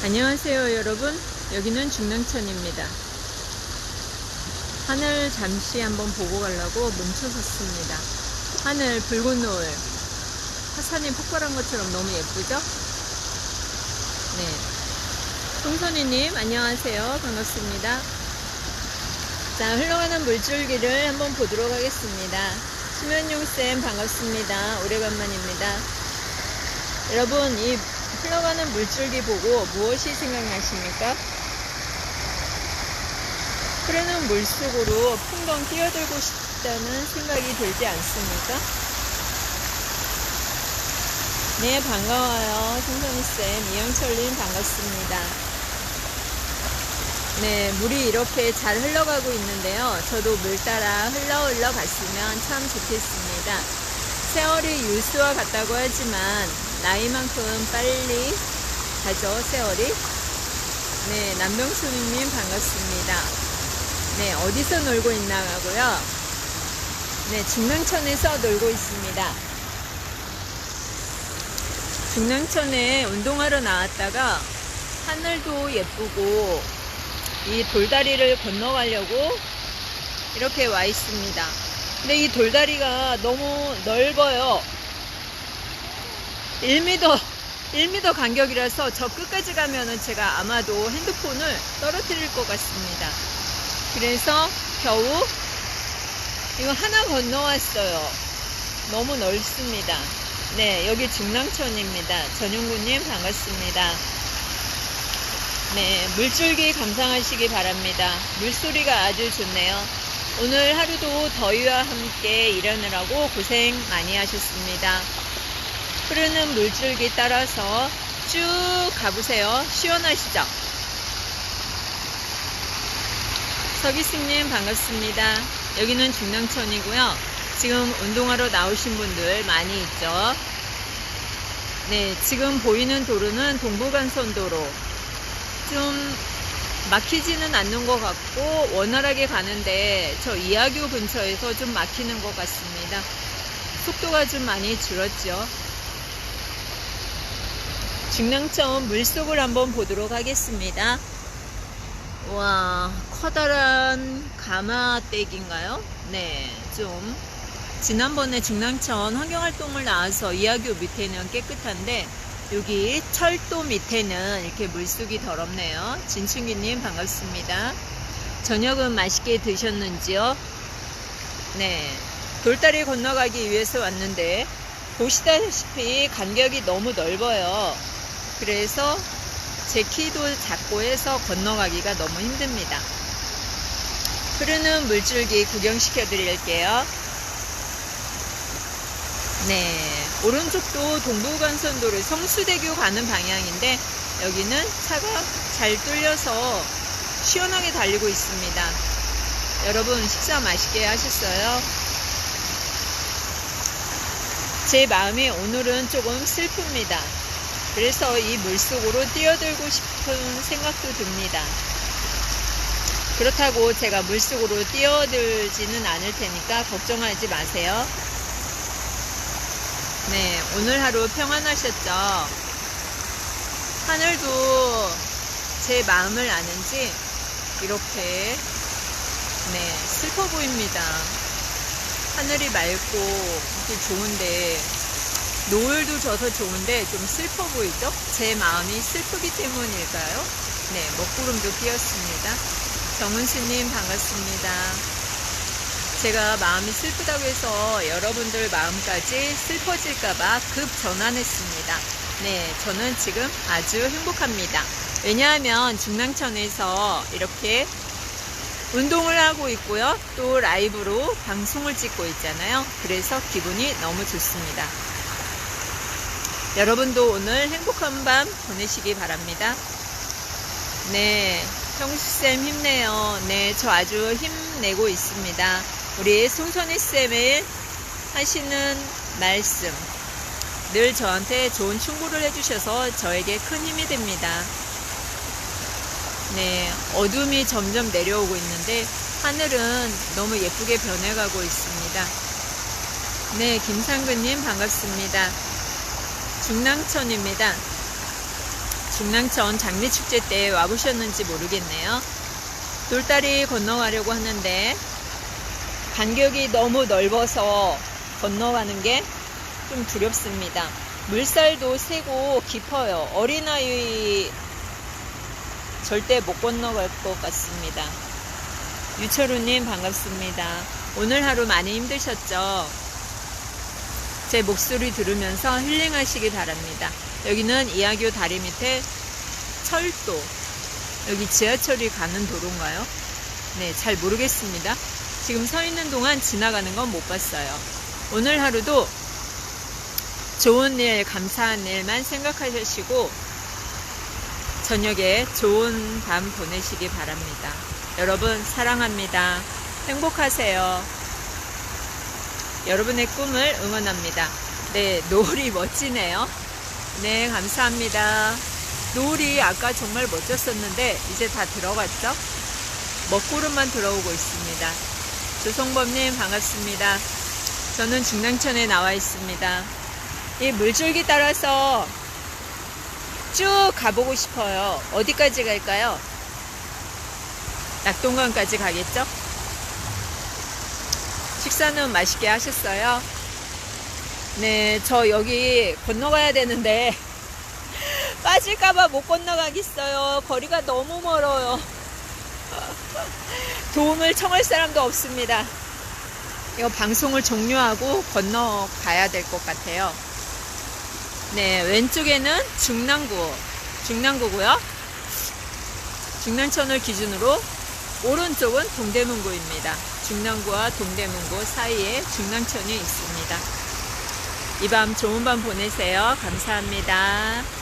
안녕하세요 여러분. 여기는 중랑천입니다. 하늘 잠시 한번 보고 가려고 멈춰섰습니다. 하늘 붉은 노을. 화산이 폭발한 것처럼 너무 예쁘죠? 네. 송선이님 안녕하세요. 반갑습니다. 자 흘러가는 물줄기를 한번 보도록 하겠습니다. 수면용쌤 반갑습니다. 오래간만입니다. 여러분 이 흘러가는 물줄기 보고 무엇이 생각나십니까? 흐르는 물 속으로 풍덩 뛰어들고 싶다는 생각이 들지 않습니까? 네, 반가워요. 송선이쌤, 이영철님 반갑습니다. 네, 물이 이렇게 잘 흘러가고 있는데요. 저도 물 따라 흘러 흘러 갔으면 참 좋겠습니다. 세월이 유수와 같다고 하지만 나이만큼 빨리 가죠, 세월이. 네, 남병수님 반갑습니다. 네, 어디서 놀고 있나고요? 네, 중랑천에서 놀고 있습니다. 중랑천에 운동하러 나왔다가 하늘도 예쁘고 이 돌다리를 건너가려고 이렇게 와 있습니다. 근데 이 돌다리가 너무 넓어요. 1m, 1m 간격이라서 저 끝까지 가면은 제가 아마도 핸드폰을 떨어뜨릴 것 같습니다. 그래서 겨우 이거 하나 건너왔어요. 너무 넓습니다. 네, 여기 중랑천입니다. 전용구님 반갑습니다. 네, 물줄기 감상하시기 바랍니다. 물소리가 아주 좋네요. 오늘 하루도 더위와 함께 일하느라고 고생 많이 하셨습니다. 흐르는 물줄기 따라서 쭉 가보세요. 시원하시죠? 서기승님 반갑습니다. 여기는 중랑천이고요. 지금 운동하러 나오신 분들 많이 있죠. 네, 지금 보이는 도로는 동부간선도로. 좀 막히지는 않는 것 같고 원활하게 가는데 저 이하교 근처에서 좀 막히는 것 같습니다. 속도가 좀 많이 줄었죠. 중랑천 물속을 한번 보도록 하겠습니다. 와, 커다란 가마떼기인가요? 네, 좀 지난번에 중랑천 환경활동을 나와서 이하교 밑에는 깨끗한데 여기 철도 밑에는 이렇게 물속이 더럽네요. 진충기님 반갑습니다. 저녁은 맛있게 드셨는지요? 네. 돌다리 건너가기 위해서 왔는데 보시다시피 간격이 너무 넓어요. 그래서 제 키도 작고 해서 건너가기가 너무 힘듭니다. 흐르는 물줄기 구경시켜 드릴게요. 네. 오른쪽도 동부간선도로 성수대교 가는 방향인데 여기는 차가 잘 뚫려서 시원하게 달리고 있습니다. 여러분 식사 맛있게 하셨어요? 제 마음이 오늘은 조금 슬픕니다. 그래서 이 물속으로 뛰어들고 싶은 생각도 듭니다. 그렇다고 제가 물속으로 뛰어들지는 않을 테니까 걱정하지 마세요. 네, 오늘 하루 평안하셨죠? 하늘도 제 마음을 아는지 이렇게 네, 슬퍼 보입니다. 하늘이 맑고 좋은데 노을도 져서 좋은데 좀 슬퍼 보이죠? 제 마음이 슬프기 때문일까요? 네, 먹구름도 끼었습니다. 정은수님 반갑습니다. 제가 마음이 슬프다고 해서 여러분들 마음까지 슬퍼질까봐 급 전환했습니다. 네, 저는 지금 아주 행복합니다. 왜냐하면 중랑천에서 이렇게 운동을 하고 있고요. 또 라이브로 방송을 찍고 있잖아요. 그래서 기분이 너무 좋습니다. 여러분도 오늘 행복한 밤 보내시기 바랍니다. 네, 형수쌤 힘내요. 네, 저 아주 힘내고 있습니다. 우리 송선희 쌤의 하시는 말씀 늘 저한테 좋은 충고를 해주셔서 저에게 큰 힘이 됩니다. 네, 어둠이 점점 내려오고 있는데 하늘은 너무 예쁘게 변해가고 있습니다. 네, 김상근님 반갑습니다. 중랑천입니다. 중랑천 장미축제 때 와보셨는지 모르겠네요. 돌다리 건너가려고 하는데 간격이 너무 넓어서 건너가는 게 좀 두렵습니다. 물살도 세고 깊어요. 어린아이 절대 못 건너갈 것 같습니다. 유철우님 반갑습니다. 오늘 하루 많이 힘드셨죠? 제 목소리 들으면서 힐링하시기 바랍니다. 여기는 이하교 다리 밑에 철도. 여기 지하철이 가는 도로인가요? 네, 잘 모르겠습니다. 지금 서 있는 동안 지나가는 건 못 봤어요. 오늘 하루도 좋은 일, 감사한 일만 생각하시고 저녁에 좋은 밤 보내시기 바랍니다. 여러분 사랑합니다. 행복하세요. 여러분의 꿈을 응원합니다. 네, 노을이 멋지네요. 네, 감사합니다. 노을이 아까 정말 멋졌었는데 이제 다 들어갔죠? 먹구름만 들어오고 있습니다. 조성범님 반갑습니다. 저는 중랑천에 나와 있습니다. 이 물줄기 따라서 쭉 가보고 싶어요. 어디까지 갈까요? 낙동강까지 가겠죠? 식사는 맛있게 하셨어요? 네, 저 여기 건너가야 되는데 빠질까봐 못 건너가겠어요. 거리가 너무 멀어요. 도움을 청할 사람도 없습니다. 이거 방송을 종료하고 건너가야 될 것 같아요. 네, 왼쪽에는 중랑구, 중랑구고요. 중랑천을 기준으로 오른쪽은 동대문구입니다. 중랑구와 동대문구 사이에 중랑천이 있습니다. 이 밤 좋은 밤 보내세요. 감사합니다.